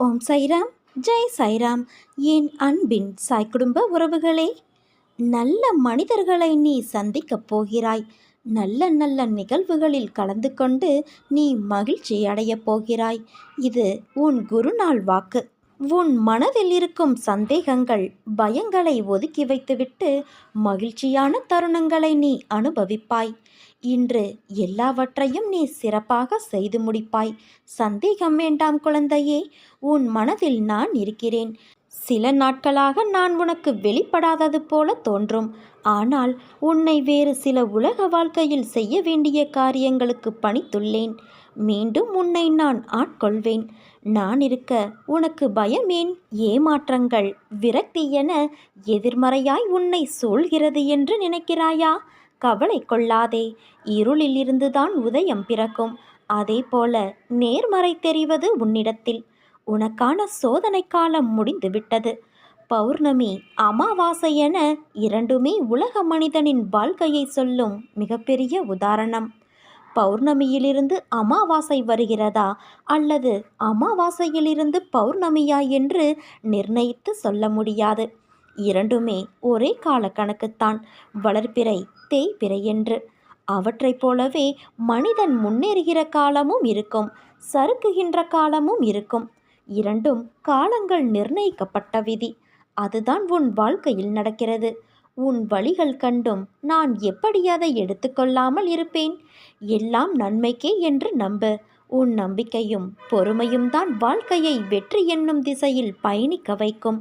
ஓம் சைராம் ஜெய் சைராம். என் அன்பின் சாய் குடும்ப உறவுகளே நல்ல மனிதர்களை நீ சந்திக்கப் போகிறாய். நல்ல நல்ல நிகழ்வுகளில் கலந்து கொண்டு நீ மகிழ்ச்சி அடையப் போகிறாய். இது உன் குருநாள் வாக்கு. உன் மனதில் இருக்கும் சந்தேகங்கள் பயங்களை ஒதுக்கி வைத்துவிட்டு மகிழ்ச்சியான தருணங்களை நீ அனுபவிப்பாய். இன்று எல்லாவற்றையும் நீ சிறப்பாக செய்து முடிப்பாய். சந்தேகம் வேண்டாம் குழந்தையே உன் மனதில் நான் இருக்கிறேன். சில நாட்களாக நான் உனக்கு வெளிப்படாதது போல தோன்றும். ஆனால் உன்னை வேறு சில உலக வாழ்க்கையில் செய்ய வேண்டிய காரியங்களுக்கு பணித்துள்ளேன். மீண்டும் உன்னை நான் ஆட்கொள்வேன். நான் இருக்க உனக்கு பயமேன்? ஏமாற்றங்கள் விரக்தி என எதிர்மறையாய் உன்னை சூழ்கிறது என்று நினைக்கிறாயா? கவலை கொள்ளாதே. இருளில் இருந்துதான் உதயம் பிறக்கும். அதே போல நேர்மறை தெரிவது உன்னிடத்தில். உனக்கான சோதனை காலம் முடிந்துவிட்டது. பௌர்ணமி அமாவாசை என இரண்டுமே உலக மனிதனின் வாழ்க்கையை சொல்லும் மிகப்பெரிய உதாரணம். பௌர்ணமியிலிருந்து அமாவாசை வருகிறதா அல்லது அமாவாசையிலிருந்து பௌர்ணமியா என்று நிர்ணயித்து சொல்ல முடியாது. இரண்டுமே ஒரே கால கணக்குத்தான் வளர்ப்பிறை தேய்பிறை என்று. அவற்றைப் போலவே மனிதன் முன்னேறுகிற காலமும் இருக்கும் சறுக்குகின்ற காலமும் இருக்கும். இரண்டும் காலங்கள் நிர்ணயிக்கப்பட்ட விதி. அதுதான் உன் வாழ்க்கையில் நடக்கிறது. உன் வழிகள் கண்டும் நான் எப்படி அதை எடுத்துக்கொள்ளாமல் இருப்பேன்? எல்லாம் நன்மைக்கே என்று நம்பு. உன் நம்பிக்கையும் பொறுமையும் தான் வாழ்க்கையை வெற்றி என்னும் திசையில் பயணிக்க வைக்கும்.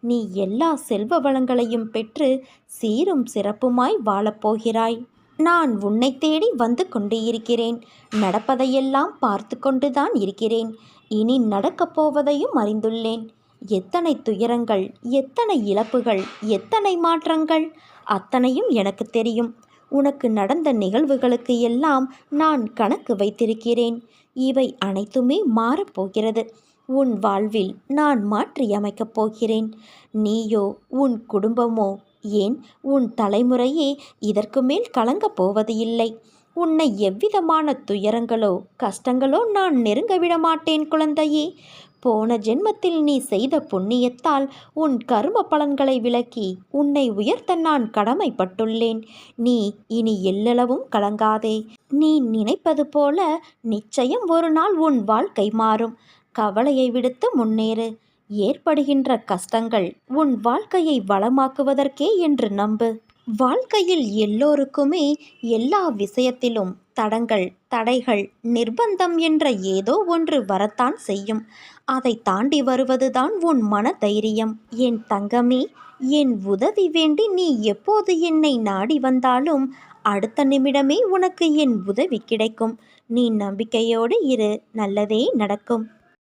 நீ எல்லா செல்வ வளங்களையும் பெற்று சீரும் சிறப்புமாய் வாழப்போகிறாய் நான் உன்னை தேடி வந்து கொண்டு இருக்கிறேன். நடப்பதையெல்லாம் பார்த்து கொண்டுதான் இருக்கிறேன். இனி நடக்கப் போவதையும் அறிந்துள்ளேன். எத்தனை துயரங்கள் எத்தனை இழப்புகள் எத்தனை மாற்றங்கள்? அத்தனையும் எனக்கு தெரியும். உனக்கு நடந்த நிகழ்வுகளுக்கு எல்லாம் நான் கணக்கு வைத்திருக்கிறேன். இவை அனைத்துமே மாறப்போகிறது. உன் வாழ்வில் நான் மாற்றியமைக்கப் போகிறேன். நீயோ உன் குடும்பமோ ஏன் உன் தலைமுறையே இதற்கு மேல் கலங்கப் போவது இல்லை? உன்னை எவ்விதமான துயரங்களோ கஷ்டங்களோ நான் நெருங்க விட மாட்டேன் குழந்தையே. போன ஜென்மத்தில் நீ செய்த புண்ணியத்தால் உன் கரும பலன்களை விலக்கி உன்னை உயர்த்த நான் கடமைப்பட்டுள்ளேன். நீ இனி எல்லளவும் கலங்காதே. நீ நினைப்பது போல நிச்சயம் ஒரு நாள் உன் வாழ்க்கை மாறும். கவலையை விடுத்து முன்னேறு. ஏற்படுகின்ற கஷ்டங்கள் உன் வாழ்க்கையை வளமாக்குவதற்கே என்று நம்பு. வாழ்க்கையில் எல்லோருக்குமே எல்லா விஷயத்திலும் தடங்கள் தடைகள் நிர்பந்தம் என்ற ஏதோ ஒன்று வரத்தான் செய்யும். அதை தாண்டி வருவதுதான் உன் மன தைரியம் என் தங்கமே என் உதவி வேண்டி நீ எப்போது என்னை நாடி வந்தாலும் அடுத்த நிமிடமே உனக்கு என் உதவி கிடைக்கும். நீ நம்பிக்கையோடு இரு நல்லதே நடக்கும்.